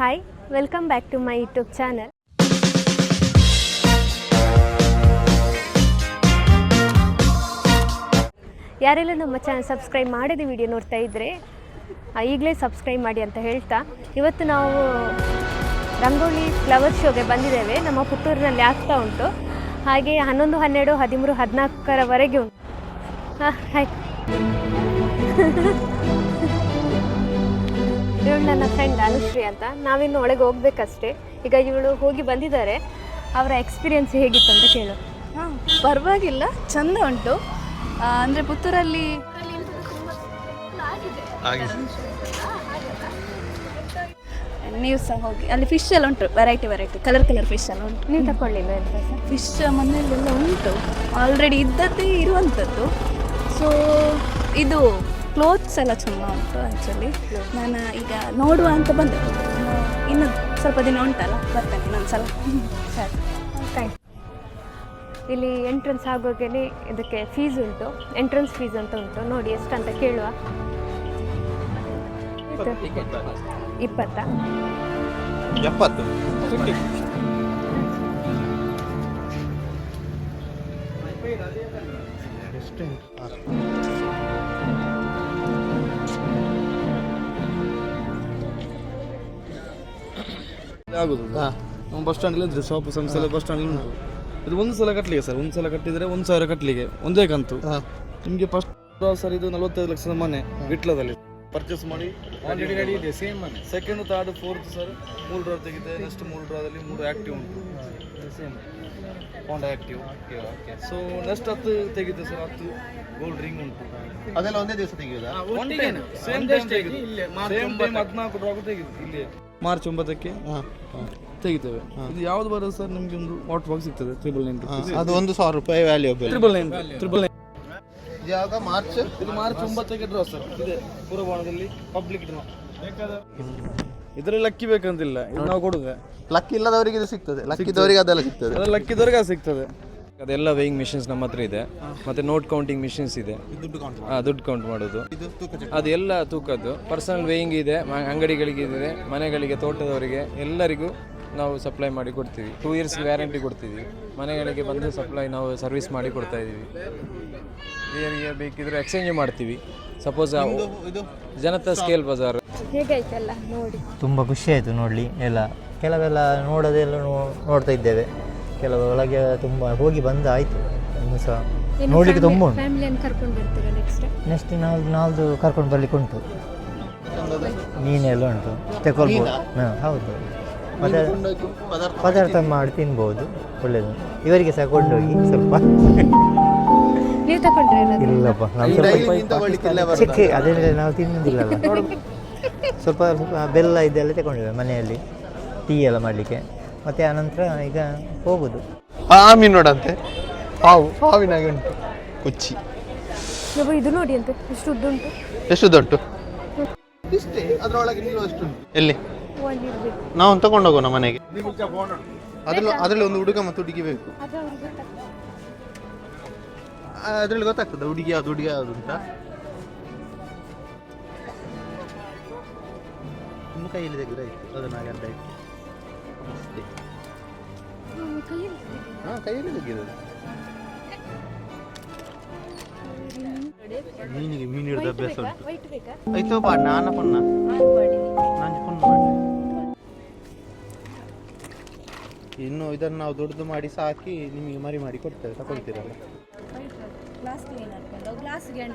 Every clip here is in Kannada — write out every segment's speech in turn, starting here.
Hi welcome back to my YouTube channel ಯಾರೆಲ್ಲ ನಮ್ಮ ಚಾನಲ್ ಸಬ್ಸ್ಕ್ರೈಬ್ ಮಾಡಿದ ವಿಡಿಯೋ ನೋಡ್ತಾ ಇದ್ದರೆ ಈಗಲೇ ಸಬ್ಸ್ಕ್ರೈಬ್ ಮಾಡಿ ಅಂತ ಹೇಳ್ತಾ, ಇವತ್ತು ನಾವು ರಂಗೋಲಿ ಫ್ಲವರ್ ಶೋಗೆ ಬಂದಿದ್ದೇವೆ. ನಮ್ಮ ಪುತ್ತೂರಿನಲ್ಲಿ ಆಗ್ತಾ ಉಂಟು. ಹಾಗೆ ಹನ್ನೊಂದು, ಹನ್ನೆರಡು, ಹದಿಮೂರು, ಹದಿನಾಲ್ಕರವರೆಗೆ ಉಂಟು. ಹಾಂ ಹಾಯ್. ಇವಳು ನನ್ನ ಫ್ರೆಂಡ್ ಅನುಶ್ರೀ ಅಂತ. ನಾವಿನ್ನು ಒಳಗೆ ಹೋಗ್ಬೇಕಷ್ಟೇ. ಈಗ ಇವಳು ಹೋಗಿ ಬಂದಿದ್ದಾರೆ. ಅವರ ಎಕ್ಸ್ಪೀರಿಯನ್ಸ್ ಹೇಗಿತ್ತು ಅಂತ ಕೇಳು. ಹಾಂ ಪರವಾಗಿಲ್ಲ. ಚಂದ ಉಂಟು. ಅಂದರೆ ಅಂದ್ರೆ ಪುತ್ತೂರಲ್ಲಿ ನೀವು ಸಹ ಹೋಗಿ. ಅಲ್ಲಿ ಫಿಶ್ ಎಲ್ಲ ಉಂಟು variety variety colour colour fish ಎಲ್ಲ ಉಂಟು. ನೀವು ತಕೊಳ್ಳಿಲ್ಲ ಎಂತ ಫಿಶ್ ಮನೆಯಲ್ಲೆಲ್ಲ ಉಂಟು. ಆಲ್ರೆಡಿ ಇದ್ದದ್ದೇ ಇರುವಂಥದ್ದು. ಸೊ ಇದು ಕ್ಲೋತ್ಸ್ ಎಲ್ಲ ಚಂದ ಉಂಟು ಆ್ಯಕ್ಚುಲಿ ನಾನು ಈಗ ನೋಡುವ ಅಂತ ಬಂದೆ. ಇನ್ನು- ಸ್ವಲ್ಪ ದಿನ ಉಂಟಲ್ಲ ಬರ್ತೇನೆ ಇನ್ನೊಂದ್ಸಲ ಸರಿ. ಥ್ಯಾಂಕ್ ಇಲ್ಲಿ ಎಂಟ್ರೆನ್ಸ್ ಆಗೋಗೇನೆ ಇದಕ್ಕೆ ಫೀಸ್ ಉಂಟು. ಎಂಟ್ರೆನ್ಸ್ ಫೀಸ್ ಅಂತ ಉಂಟು. ನೋಡಿ ಎಷ್ಟು ಅಂತ ಕೇಳುವ. ಇಪ್ಪತ್ತ? ಎಪ್ಪತ್ತು. ಆಗುದು ನಮ್ಮ ಬಸ್ ಸ್ಟ್ಯಾಂಡ್ ಇದ್ರೆ ಶಾಪ್ ಸಂಸ್ಥೆ ಬಸ್ ಸ್ಟ್ಯಾಂಡ್ ಉಂಟು. ಇದು ಒಂದು ಸಲ ಕಟ್ಟಲಿಗೆ ಸರ್ ಒಂದು ಸಲ ಕಟ್ಟಿದ್ರೆ ಒಂದು ಸಾವಿರ ಕಟ್ಟಲಿಗೆ ಒಂದೇ ಕಂತು. ನಿಮಗೆ ಫಸ್ಟ್ ಸರ್ ಇದು ನಲವತ್ತೈದು ಲಕ್ಷದ ಮನೆ ವಿಟ್ಲದಲ್ಲಿ ಪರ್ಚೇಸ್ ಮಾಡಿ ಆಲ್ರೆಡಿ ರೆಡಿ ಇದೆ ಸೇಮ್ ಮನೆ. ಸೆಕೆಂಡ್ ಥರ್ಡ್ ಫೋರ್ತ್ ಸರ್ ಮೂರು ಡ್ರಾ ತೆಗಿದೆ ನೆಕ್ಸ್ಟ್ ಮೂರು ಡ್ರಾದಲ್ಲಿ ಮೂರು ಆಕ್ಟಿವ್ ಉಂಟು. Same active active so next ಹತ್ತು ತೆಗಿದೆ ಸರ್ ಹತ್ತು ಗೋಲ್ಡ್ ರಿಂಗ್ ಉಂಟು. ಅದೆಲ್ಲ ಒಂದೇ ದಿವಸ ಟೈಮ್ ಸೇಮ್ ಟೈಮ್ ಹದಿನಾಲ್ಕು ಡ್ರಾ ತೆಗೆದು. ಇಲ್ಲಿ. ಮಾರ್ಚ್ ಒಂಬತ್ತಕ್ಕೆ ತೆಗಿತೇವೆ. ಇದು ಯಾವ್ದು ಬರೋದು ಸರ್ ನಿಮ್ಗೆ ಒಂದು ವಾಟ್ ಬಾಕ್ಸ್ ಸಿಗ್ತದೆ ತ್ರಿಬಲ್ ನೈನ್ ಅದು ಒಂದು ಸಾವಿರ ರೂಪಾಯಿ valuable triple nine triple nine ಯಾವಾಗ? ಮಾರ್ಚ್? ಇದು ಮಾರ್ಚ್ ಒಂಬತ್ತಕ್ಕೆ ಡ್ರಾ ಸರ್ ಇದೆ. ಪೂರ್ವಭಾಗದಲ್ಲಿ ಪಬ್ಲಿಕ್ ಡ್ರಾ ಇದರಲ್ಲಿ ಲಕ್ಕಿ ಬೇಕಂತಿಲ್ಲ. ಇದು ನಾವು ಕೊಡುದು. ಲಕ್ ಇಲ್ಲದವರಿಗೆ ಇದು ಸಿಗ್ತದೆ. ಲಕ್ಕಿದವರಿಗೆ ಅದೆಲ್ಲ ಸಿಗ್ತದೆ. ಅದ್ರಲ್ಲಿ ಲಕ್ಕಿ ಇದ್ದವ್ರಿಗೆ ಅದು ಸಿಗ್ತದೆ. ಅದೆಲ್ಲ ವೇಯಿಂಗ್ ಮಿಷಿನ್ಸ್ ನಮ್ಮ ಹತ್ರ ಇದೆ. ಮತ್ತೆ ನೋಟ್ ಕೌಂಟಿಂಗ್ ಮಿಷಿನ್ಸ್ ಇದೆ. ಆ, ದುಡ್ಡು ಕೌಂಟ್ ಮಾಡೋದು. ಅದೆಲ್ಲ ತೂಕದ್ದು. ಪರ್ಸನಲ್ ವೇಯಿಂಗ್ ಇದೆ ಮ- ಅಂಗಡಿಗಳಿಗೆ ಇದೆ ಮನೆಗಳಿಗೆ ತೋಟದವರಿಗೆ ಎಲ್ಲರಿಗೂ ನಾವು ಸಪ್ಲೈ ಮಾಡಿ ಕೊಡ್ತೀವಿ. ಟೂ ಇಯರ್ಸ್ ವ್ಯಾರಂಟಿ ಕೊಡ್ತೀವಿ. ಮನೆಗಳಿಗೆ ಬಂದು ಸಪ್ಲೈ ನಾವು ಸರ್ವಿಸ್ ಮಾಡಿ ಕೊಡ್ತಾ ಇದ್ದೀವಿ. ಬೇರೆ ಬೇಕಿದ್ರೆ ಎಕ್ಸ್ಚೇಂಜ್ ಮಾಡ್ತೀವಿ. ಸಪೋಸ್ ಜನತಾ ಸ್ಕೇಲ್ ಬಜಾರ್ ಹೇಗಾಯ್ತಲ್ಲ ನೋಡಿ. ತುಂಬ ಖುಷಿ ಆಯ್ತು ನೋಡಲಿ. ಎಲ್ಲ ಕೆಲವೆಲ್ಲ ನೋಡೋದೆಲ್ಲ ನೋ- ನೋಡ್ತಾ ಇದ್ದೇವೆ. ಕೆಲವು ಒಳಗೆ ತುಂಬ ಹೋಗಿ ಬಂದ ಆಯ್ತು. ಇನ್ನು ಸಹ ನೋಡಲಿಕ್ಕೆ ತುಂಬ ಉಂಟು. ಫ್ಯಾಮಿಲಿಯನ್ನು ಕರ್ಕೊಂಡು ಬರ್ತೀರಾ ನೆಕ್ಸ್ಟ್ ನೆಕ್ಸ್ಟ್ ನಾಲ್ದು ನಾಲ್ದು ಕರ್ಕೊಂಡು ಬರ್ಲಿಕ್ಕೆ ಉಂಟು. ಮೀನೆಲ್ಲ ಉಂಟು. ತಗೊಳ್ಬೋದು ಹಾಂ ಹೌದು. ಮತ್ತೆ ಪದಾರ್ಥ ಮಾಡಿ ತಿನ್ಬೋದು. ಒಳ್ಳೇದು. ಇವರಿಗೆ ಸಹ ಕೊಂಡೋಗಿ ಸ್ವಲ್ಪ. ನೀವು ತಗೊಂಡ್ರೆ ಇಲ್ಲಪ್ಪ ನಾವು ಸ್ವಲ್ಪ ಚಿಕ್ಕ ಅದೆಲ್ಲ ನಾವು ತಿನ್ನೋದಿಲ್ಲಲ್ಲ. ಸ್ವಲ್ಪ ಸ್ವಲ್ಪ ಬೆಲ್ಲ ಇದೆಲ್ಲ ತಗೊಂಡಿವೆ ಮನೆಯಲ್ಲಿ. ಟೀ ಎಲ್ಲ ಮಾಡಲಿಕ್ಕೆ. ಮತ್ತೆ ಆನಂತರ ಈಗ ಹೋಗುದು. ಆ ಮೀನು ನೋಡಂತೆ. ಹಾವು ಹಾವಿನಾಗೆ ಉಂಟು. ಕುಚ್ಚಿ. ನೋಡಿ ಇದು ನೋಡಿ ಅಂತ ಎಷ್ಟು ಉದ್ದ ಉಂಟು ಎಷ್ಟು ದೊಡ್ಡ ಇಷ್ಟೇ ಅದರೊಳಗೆ ನಿಲ್ಲುವಷ್ಟು ಎಲ್ಲಿ? ನಾವು ತಗೊಂಡೋಗೋಣ ಮನೆಗೆ. ಅದ್ರಲ್ಲಿ ಅದರಲ್ಲಿ ಒಂದು ಹುಡುಗ ಮತ್ತು ಹುಡುಗಿ ಬೇಕು. ಅದು ಅವ್ರಿಗೆ ಗೊತ್ತಾಗ್ತದೆ. ಅದರಲ್ಲಿ ಗೊತ್ತಾಗ್ತದೆ ಹುಡುಗಿ ಯಾವ್ದು ಹುಡುಗಿ ಯಾವ್ದು ಅಂತ. ನಿಮ್ಮ ಕೈಯಲ್ಲಿ ತೆಗೆದ್ರೆ ಆಯ್ತು. ಅದನ್ನ ಹಾಗೆ ಅಂತ ಇಟ್ಟು ಅಷ್ಟೇ ಕೈಯಲ್ಲಿ ಹಿಡಿದು. ಹಾಂ ಕೈಯಲ್ಲಿ ತೆಗೆಯೋದು ಮೀನಿಗೆ ಮೀನು ಹಿಡಿದ ಅಭ್ಯಾಸ? ಉಂಟು. ಆಯ್ತು ಬಾ ನಾನ ಪುಣ್ಣ ನಾನು ಪುಣ್ಣ ಮಾಡಿ ಇನ್ನು ಇದನ್ನು ನಾವು ದೊಡ್ಡದು ಮಾಡಿ ಸಾಕಿ ನಿಮಗೆ ಮರಿ ಮಾಡಿ ಕೊಡ್ತೇವೆ. ತಗೊಳ್ತೀರಲ್ಲ ಗ್ಲಾಸ್ ಕ್ಲೀನ್ ಗ್ಲಾಸ್ಗೆ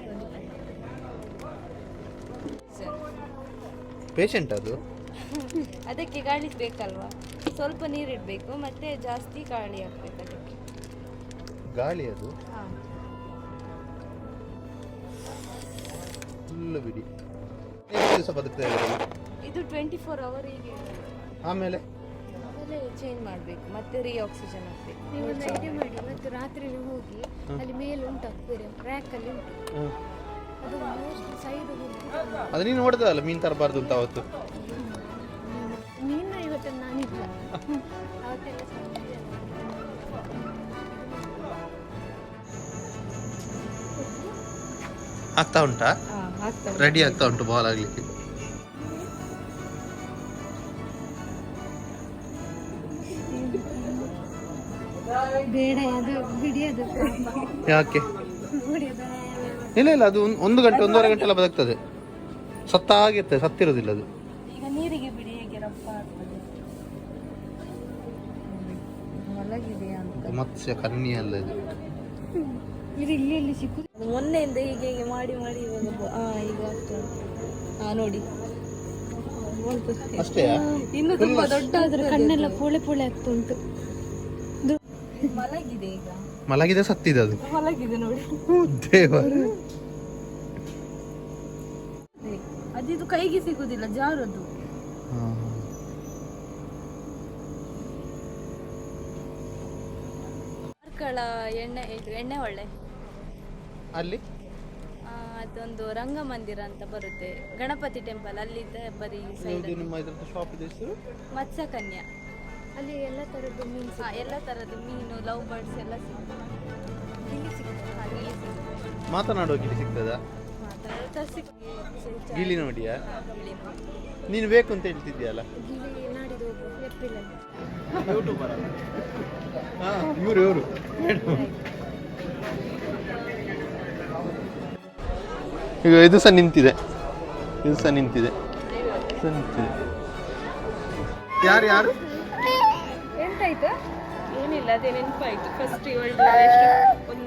ಪೇಷಂಟ್ ಅದು. ಅದಕ್ಕೆ ಗಾಳಿ ಬೇಕಲ್ವಾ? ಸ್ವಲ್ಪ ನೀರಿಡಬೇಕು ಮತ್ತೆ ಜಾಸ್ತಿ ಗಾಳಿ ಹಾಕ್ಬೇಕು ಅದಕ್ಕೆ. ಗಾಳಿ ಅದು? ಹಾಂ. ಫುಲ್ ಬಿಡಿ. ಎಷ್ಟು ದಿವಸ ಬದುಕ್ತಾ ಇದೆ ಇದು ಟ್ವೆಂಟಿ ಫೋರ್ ಅವರ್ ಹೀಗೆ. ಆಮೇಲೆ? ಆಮೇಲೆ ಚೇಂಜ್ ಮಾಡಬೇಕು ಮತ್ತೆ ರೀ ಆಕ್ಸಿಜನ್ ಹಾಕ್ಬೇಕು. ನೀವು ಒಂದು ಐಡಿಯಾ ಮಾಡಿ ಮತ್ತು ರಾತ್ರಿ ನೀವು ಹೋಗಿ ಅಲ್ಲಿ ಮೇಲೆ ಉಂಟು ಬೇರೆ ರ್ಯಾಕ್ ಅಲ್ಲಿ ಉಂಟು. ಅದು ಮೋಸ್ಟ್ ಸೈಡ್ ಅದು ನೀನು ಹೊಡೆದಲ್ಲ ಮೀನು ತರಬಾರ್ದು ಅಂತ ಅವತ್ತು? ಆಗ್ತಾ ಉಂಟಾ? ರೆಡಿ ಆಗ್ತಾ ಉಂಟು. ಬಾಲ್ ಆಗ್ಲಿಕ್ಕೆ. ಯಾಕೆ? ಇಲ್ಲ ಇಲ್ಲ ಅದು ಒಂದು ಗಂಟೆ ಒಂದೂವರೆ ಗಂಟೆ ಎಲ್ಲ ಬದುಕ್ತದೆ. ಸತ್ತ ಆಗಿರ್ತದೆ ಸತ್ತಿರೋದಿಲ್ಲ ಅದು. ಈಗ ನೀರಿಗೆ ಬಿಡಿ ಹೇಗೆ ರಪ್ಪ ಆಗ್ತದೆ ಮಲಗಿದೆಯಾ ಅಂತ. ಮತ್ಸ್ಯ ಕನ್ನಿ ಅಲ್ಲ ಇದು. ಇದು ಇಲ್ಲಿ ಇಲ್ಲಿ ಸಿಕ್ಕುದು ಮೊನ್ನೆಯಿಂದ ಹೀಗೆ ಹೀಗೆ ಮಾಡಿ ಮಾಡಿ ಇವಾಗ ಆ ಈಗ ಹಾ ನೋಡಿ. ಅಷ್ಟೇ? ಇನ್ನು ತುಂಬಾ ದೊಡ್ಡ ಅದ್ರ ಕಣ್ಣೆಲ್ಲ ಪೋಳೆ ಪೋಳೆ ಆಗ್ತಾ ಉಂಟು. ಮಲಗಿದೆ ಈಗ. ಮಲಗಿದೆ ಸತ್ತಿದೆ ಅದು. ಮಲಗಿದೆ ನೋಡಿ. ಓ ಅದಿದು ಕೈಗೆ ಸಿಗುದಿಲ್ಲ ಜಾರದು. ಕಳ ಎಣ್ಣೆ ಇದು ಎಣ್ಣೆ ಒಳ್ಳೆ. ಅಲ್ಲಿ? ಆ, ಅದೊಂದು ರಂಗಮಂದಿರ ಅಂತ ಬರುತ್ತೆ. ಗಣಪತಿ ಟೆಂಪಲ್ ಅಲ್ಲಿ ಇದೆ ಬರಿ ಶಾಪ್ ಇದೆ ಹೆಸರು? ಮತ್ಸ್ಯ ಕನ್ಯಾ ಅಲ್ಲಿ ಎಲ್ಲ ತರದ್ದು ಮೀನು ಎಲ್ಲ ತರದ್ದು ಮೀನು ಲವ್ ಬರ್ಡ್ಸ್ ಎಲ್ಲ ಸಿಗುತ್ತೆ ಇಲ್ಲಿ ಸಿಗುತ್ತೆ ಹಾ, ಇಲ್ಲಿ ಸಿಗುತ್ತೆ ಮಾತನಾಡುವ ಸಿಗ್ತದಾ? ಮಾತಾಡೋದು ಸಿಗುತ್ತೆ ಗಿಳಿ ನೋಡಿಯಾ? ನೀನು ಬೇಕು ಅಂತ ಹೇಳ್ತಿದ್ಯಲ್ಲ? ಇವರು ಇವರು. ಈಗ ಇದು ಸಹ ನಿಂತಿದೆ. ಇದು ಸಹ ನಿಂತಿದೆ. ನಿಂತಿದೆ. ಯಾರು ಯಾರು? ಎಂತಾಯ್ತು? ಏನಿಲ್ಲ ಅದೇ ನೆನಪಾಯ್ತು. ಫಸ್ಟ್ ಇವಳು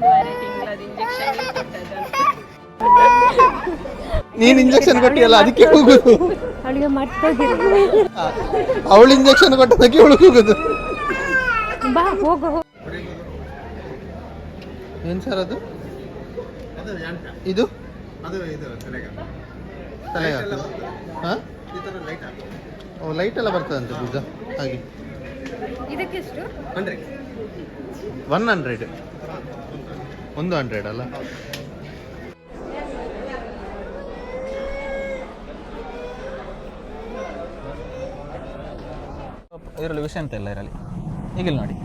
ವಾರ ತಿಂಗಳ ಇಂಜೆಕ್ಷನ್ ನೀನು ಇಂಜೆಕ್ಷನ್ ಕೊಟ್ಟಿಯಲ್ಲ ಅದಕ್ಕೆ ಹೋಗುದು. ಅವಳಿಗೆ ಮರ್ತೋಗಿಲ್ಲ ಅವಳು ಇಂಜೆಕ್ಷನ್ ಕೊಟ್ಟದಕ್ಕೆ ಅವಳು ಹೋಗುದು. ಬಾ ಹೋಗು ಹೋಗು. ಏನು ಸರ್ ಅದು? ಇದು? ತಲೆಗೆ. ಹಾಂ? ಓ ಲೈಟ್ ಎಲ್ಲ ಬರ್ತದಂತೆ ಬೀಜ ಹಾಗೆ. ಇದಕ್ಕೆಷ್ಟು ಒನ್ ಹಂಡ್ರೆಡ್. ಒಂದು ಹಂಡ್ರೆಡ್ ಅಲ್ಲ? ಇದರಲ್ಲಿ ವಿಷಯ ಅಂತ ಇಲ್ಲ ಇದರಲ್ಲಿ. ಈಗ ಇಲ್ಲಿ ನೋಡಿ.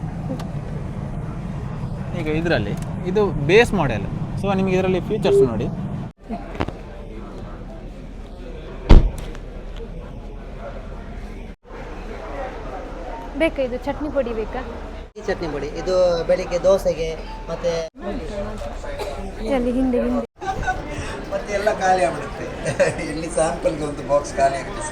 ಈಗ ಇದರಲ್ಲಿ ಇದು ಬೇಸ್ ಮಾಡೆಲ್ ಸೊ ನಿಮಗೆ ಇದರಲ್ಲಿ ಫೀಚರ್ಸ್ ನೋಡಿ. ಬೇಕಾ ಇದು? ಚಟ್ನಿ ಪುಡಿ ಬೇಕಾ? ಈ ಚಟ್ನಿ ಪುಡಿ. ಇದು ಬೆಳಿಗ್ಗೆ ದೋಸೆಗೆ ಮತ್ತೆ ಅಲ್ಲಿ ಹಿಂದೆ ಹಿಂದೆ. ಮತ್ತೆ ಎಲ್ಲ ಖಾಲಿ ಆಗ್ಬಿಡುತ್ತೆ. ಇಲ್ಲಿ ಸ್ಯಾಂಪಲ್ಗೆ ಒಂದು ಬಾಕ್ಸ್ ಖಾಲಿ ಆಗುತ್ತೆ